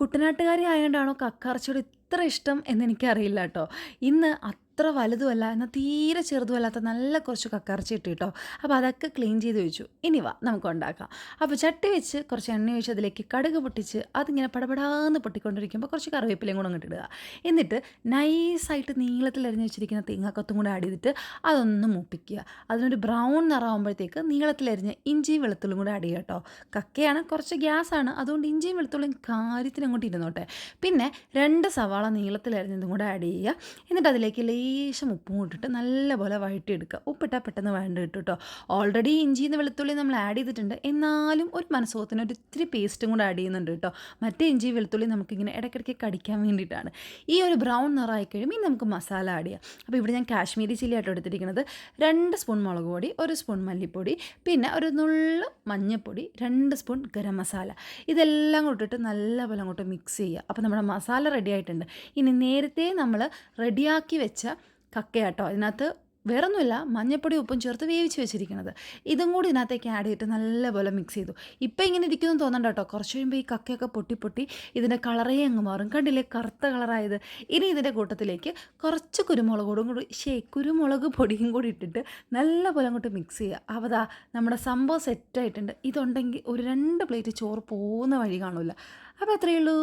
കുട്ടനാട്ടുകാരി ആയതുകൊണ്ടാണോ കക്കാർച്ചോട് ഇത്ര ഇഷ്ടം എന്നെനിക്കറിയില്ല കേട്ടോ. ഇന്ന് അത്ര വലുതുമല്ല എന്നാൽ തീരെ ചെറുതുമല്ലാത്ത നല്ല കുറച്ച് കക്കറച്ചി ഇട്ട് കേട്ടോ. അപ്പോൾ അതൊക്കെ ക്ലീൻ ചെയ്ത് വെച്ചു. ഇനി വാ നമുക്ക് ഉണ്ടാക്കാം. അപ്പോൾ ചട്ടി വെച്ച് കുറച്ച് എണ്ണ ഒഴിച്ച് അതിലേക്ക് കടുക് പൊട്ടിച്ച് അതിങ്ങനെ പടപടാന്ന് പൊട്ടിക്കൊണ്ടിരിക്കുമ്പോൾ കുറച്ച് കറിവേപ്പിലയും കൂടെ അങ്ങോട്ട് ഇടുക. എന്നിട്ട് നൈസായിട്ട് നീളത്തിൽ അരിഞ്ഞ് വെച്ചിരിക്കുന്ന തേങ്ങാക്കത്തും കൂടെ ആഡ് ചെയ്തിട്ട് അതൊന്ന് മൂപ്പിക്കുക. അതിനൊരു ബ്രൗൺ നിറമാകുമ്പോഴത്തേക്ക് നീളത്തിലരിഞ്ഞ് ഇഞ്ചിയും വെളുത്തുള്ളും കൂടെ ആഡ് ചെയ്യുക കേട്ടോ. കക്കയാണ് കുറച്ച് ഗ്യാസാണ്. അതുകൊണ്ട് ഇഞ്ചിയും വെളുത്തുള്ളിയും കാര്യത്തിന് അങ്ങോട്ട് ഇരുന്നോട്ടെ. പിന്നെ രണ്ട് സവാള നീളത്തിലരിഞ്ഞതും കൂടെ ആഡ് ചെയ്യുക. എന്നിട്ട് അതിലേക്ക് ലേശം ഉപ്പും ഇട്ടിട്ട് നല്ലപോലെ വഴറ്റിയെടുക്കുക. ഉപ്പിട്ടാൽ പെട്ടെന്ന് വേണ്ട കിട്ടും കേട്ടോ ഓൾറെഡി ഇഞ്ചിന്ന് വെളുത്തുള്ളി നമ്മൾ ആഡ് ചെയ്തിട്ടുണ്ട്. എന്നാലും ഒരു മനസ്സോത്തിന് ഒരു ഇത്തിരി പേസ്റ്റും കൂടെ ആഡ് ചെയ്യുന്നുണ്ട് കേട്ടോ മറ്റേ ഇഞ്ചി വെളുത്തുള്ളി നമുക്കിങ്ങനെ ഇടയ്ക്കിടയ്ക്ക് കടിക്കാൻ വേണ്ടിയിട്ടാണ്. ഈ ഒരു ബ്രൗൺ നിറമായി കഴിയുമ്പോൾ ഇനി നമുക്ക് മസാല ആഡ് ചെയ്യാം. അപ്പോൾ ഇവിടെ ഞാൻ കാശ്മീരി ചില്ലി ആയിട്ട് എടുത്തിരിക്കുന്നത്. രണ്ട് സ്പൂൺ മുളക് പൊടി ഒരു സ്പൂൺ മല്ലിപ്പൊടി പിന്നെ ഒരു നുള്ളു മഞ്ഞൾപ്പൊടി രണ്ട് സ്പൂൺ ഗരം മസാല ഇതെല്ലാം കൂടെ ഇട്ടിട്ട് നല്ലപോലെ അങ്ങോട്ട് മിക്സ് ചെയ്യുക. അപ്പോൾ നമ്മുടെ മസാല റെഡി ആയിട്ടുണ്ട്. ഇനി നേരത്തെ നമ്മൾ റെഡിയാക്കി വെച്ച കക്കയാട്ടോ. ഇതിനകത്ത് വേറൊന്നുമില്ല മഞ്ഞപ്പൊടി ഉപ്പും ചേർത്ത് വേവിച്ച് വെച്ചിരിക്കുന്നത്. ഇതും കൂടി ഇതിനകത്തേക്ക് ആഡ് ചെയ്തിട്ട് നല്ലപോലെ മിക്സ് ചെയ്തു. ഇപ്പം ഇങ്ങനെ ഇരിക്കുന്നു തോന്നണ്ട കേട്ടോ. കുറച്ച് കഴിയുമ്പോൾ ഈ കക്കയൊക്കെ പൊട്ടി പൊട്ടി ഇതിന്റെ കളറേ അങ്ങ് മാറും. കണ്ടില്ലേ? കറുത്ത കളറായത് ഇനി ഇതിന്റെ കൂട്ടത്തിലേക്ക് കുറച്ച് കുരുമുളക് പൊടിയും കൂടി ശേ കുരുമുളക് പൊടിയും കൂടി ഇട്ടിട്ട് നല്ലപോലെ അങ്ങോട്ട് മിക്സ് ചെയ്യുക. അവതാ നമ്മുടെ സംഭവം സെറ്റായിട്ടുണ്ട് ഇതുണ്ടെങ്കിൽ ഒരു രണ്ട് പ്ലേറ്റ് ചോറ് പോകുന്ന വഴി കാണില്ല അപ്പോൾ അത്രയേ ഉള്ളൂ.